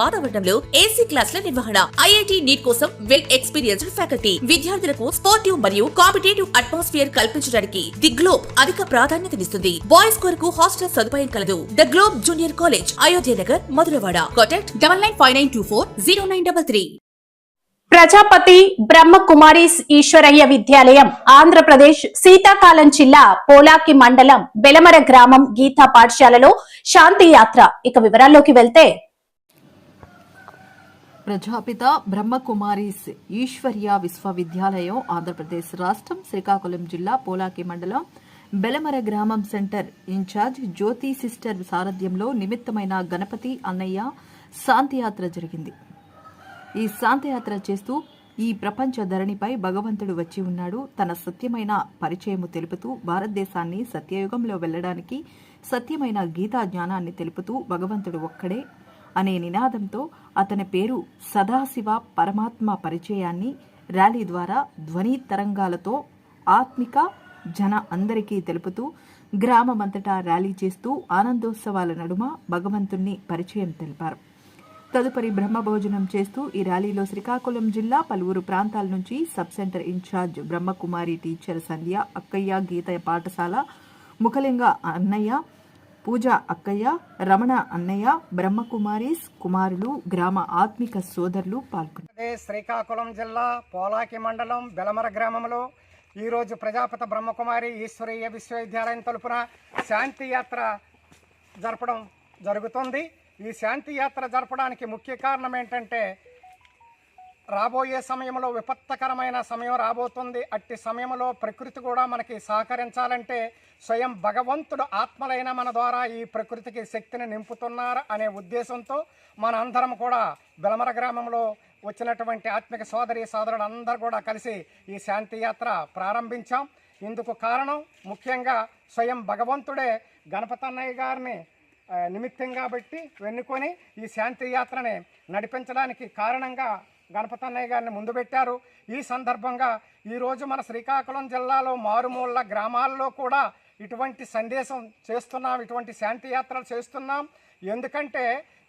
వాతావరణంలో ఏసీ క్లాసుల నిర్వహణ ఐఐటి నీట్ కోసం వెల్ ఎక్స్పీరియన్స్డ్ ఫ్యాకల్టీ విద్యార్థులకు స్పోర్టివ్ మరియు కాంపిటేటివ్ అట్మాస్ఫియర్ కల్పించడానికి ది గ్లోబ్ అధిక ప్రాధాన్యతనిస్తుంది బాయ్స్ కొరకు హాస్టల్ సదుపాయం కలదు. The Globe junior college Ayodhya Nagar Madhurawada contact double nine five nine two four zero nine double three Prajapati Brahma Kumaris Ishwariya Vidyalaya Andhra Pradesh శీతాకాలం జిల్లా పోలాకి మండలం బెలమర గ్రామం గీతా పాఠశాలలో శాంతి యాత్ర. ఇక వివరాల్లోకి వెళ్తే ప్రజాపిత బ్రహ్మకుమారీస్ ఈశ్వర్య విశ్వవిద్యాలయం ఆంధ్రప్రదేశ్ రాష్ట్రం శ్రీకాకుళం జిల్లా పోలాకి మండలం బెలమర గ్రామం సెంటర్ ఇన్ఛార్జ్ జ్యోతి సిస్టర్ సారథ్యంలో నిమిత్తమైన గణపతి అన్నయ్య శాంతియాత్ర జరిగింది. ఈ శాంతియాత్ర చేస్తూ ఈ ప్రపంచ ధరణిపై భగవంతుడు వచ్చి ఉన్నాడు. తన సత్యమైన పరిచయము తెలుపుతూ భారతదేశాన్ని సత్యయుగంలో వెళ్ళడానికి సత్యమైన గీతా జ్ఞానాన్ని తెలుపుతూ భగవంతుడు ఒక్కడే. అనే నినాదంతో అతని పేరు సదాశివ పరమాత్మ పరిచయాన్ని ర్యాలీ ద్వారా ధ్వని తరంగాలతో ఆత్మిక జన అందరికీ తెలుపుతూ గ్రామమంతటా ర్యాలీ చేస్తూ ఆనందోత్సవాల నడుమ భగవంతుణ్ణి పరిచయం తెలిపారు. తదుపరి బ్రహ్మభోజనం చేస్తూ ఈ ర్యాలీలో శ్రీకాకుళం జిల్లా పలువురు ప్రాంతాల నుంచి sub centre incharge Brahma Kumari teacher Sandhya అక్కయ్య గీత పాఠశాల ముఖలింగ అన్నయ్య పూజ అక్కయ్య రమణ అన్నయ్య బ్రహ్మకుమారీస్ కుమారులు గ్రామ ఆత్మిక సోదరులు పాల్గొన్నారు. శ్రీకాకుళం జిల్లా పోలాకి మండలం బెలమర గ్రామంలో ఈరోజు ప్రజాపతి బ్రహ్మకుమారి ఈశ్వరీయ విశ్వవిద్యాలయం తరపున శాంతి యాత్ర జరపడం జరుగుతుంది. ఈ శాంతి యాత్ర జరపడానికి ముఖ్య కారణం ఏంటంటే రాబోయే సమయంలో విపత్తకరమైన సమయం రాబోతుంది. అట్టి సమయంలో ప్రకృతి కూడా మనకి సహకరించాలంటే స్వయం భగవంతుడు ఆత్మలైన మన ద్వారా ఈ ప్రకృతికి శక్తిని నింపుతున్నారు అనే ఉద్దేశంతో మన అందరం కూడా బెలమర గ్రామంలో వచ్చినటువంటి ఆత్మిక సోదరి సోదరుడు అందరూ కూడా కలిసి ఈ శాంతి యాత్ర ప్రారంభించాం. ఇందుకు కారణం ముఖ్యంగా స్వయం భగవంతుడే గణపతన్నయ్య గారిని నిమిత్తంగా పెట్టి వెన్నుకొని ఈ శాంతి యాత్రని నడిపించడానికి కారణంగా గణపతన్నయ్య గారిని ముందు పెట్టారు. ఈ సందర్భంగా ఈరోజు మన శ్రీకాకుళం జిల్లాలో మారుమూల గ్రామాల్లో కూడా ఇటువంటి సందేశం చేస్తున్నాం ఇటువంటి శాంతి యాత్రలు చేస్తున్నాం. ఎందుకంటే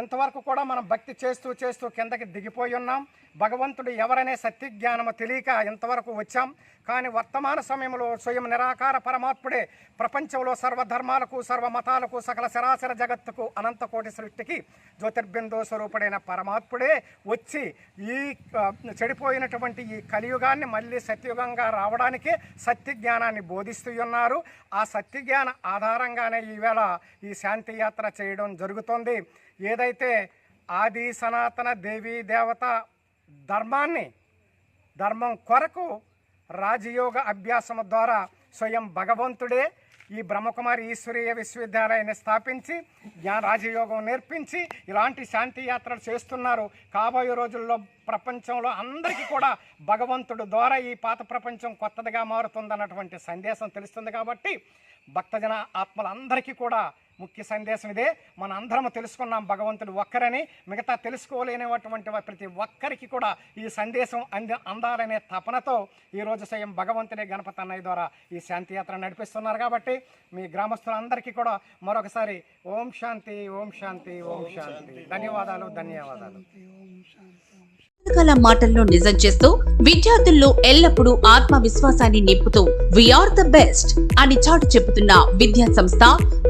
ఇంతవరకు కూడా మనం భక్తి చేస్తూ చేస్తూ కిందకి దిగిపోయి ఉన్నాం. భగవంతుడు ఎవరనే సత్య జ్ఞానము తెలియక ఇంతవరకు వచ్చాం. కానీ వర్తమాన సమయంలో స్వయం నిరాకార పరమాత్ముడే ప్రపంచంలో సర్వధర్మాలకు సర్వ మతాలకు సకల సరాసర జగత్తుకు అనంత కోటి సృష్టికి జ్యోతిర్బిందు స్వరూపుడైన పరమాత్ముడే వచ్చి ఈ చెడిపోయినటువంటి ఈ కలియుగాన్ని మళ్ళీ సత్యుగంగా రావడానికి సత్య జ్ఞానాన్ని బోధిస్తూ ఉన్నారు. ఆ సత్య జ్ఞాన ఆధారంగానే ఈవేళ ఈ శాంతియాత్ర చేయడం జరుగుతుంది. ఏదైతే ఆది సనాతన దేవీ దేవత ధర్మాన్ని ధర్మం కొరకు రాజయోగ అభ్యాసం ద్వారా స్వయం భగవంతుడే ఈ బ్రహ్మకుమారి ఈశ్వరీయ విశ్వవిద్యాలయాన్ని స్థాపించి జ్ఞాన రాజయోగం నేర్పించి ఇలాంటి శాంతి యాత్రలు చేస్తున్నారు. కాబోయే రోజుల్లో ప్రపంచంలో అందరికీ కూడా భగవంతుడు ద్వారా ఈ పాత ప్రపంచం కొత్తదిగా మారుతుందన్నటువంటి సందేశం తెలుస్తుంది కాబట్టి భక్తజన ఆత్మలందరికీ కూడా ముఖ్య సందేశం ఇదే. మన అందరం తెలుసుకున్నాం భగవంతుడు ఒక్కరని. మిగతా తెలుసుకోలేనటువంటి ప్రతి ఒక్కరికి కూడా ఈ సందేశం అంద అందాలనే తపనతో ఈరోజు స్వయం భగవంతుడే గణపతి అన్నయ్య ద్వారా ఈ శాంతి యాత్ర నడిపిస్తున్నారు కాబట్టి మీ గ్రామస్తులందరికీ కూడా మరొకసారి ఓం శాంతి ఓం శాంతి ఓం శాంతి. ధన్యవాదాలు ధన్యవాదాలు. పుస్తకాల మాటల్లో నిజం చేస్తూ విద్యార్థుల్లో ఎల్లప్పుడూ ఆత్మవిశ్వాసాన్ని నింపుతూ వీఆర్ ద బెస్ట్ అని చాటు చెబుతున్న విద్యా సంస్థ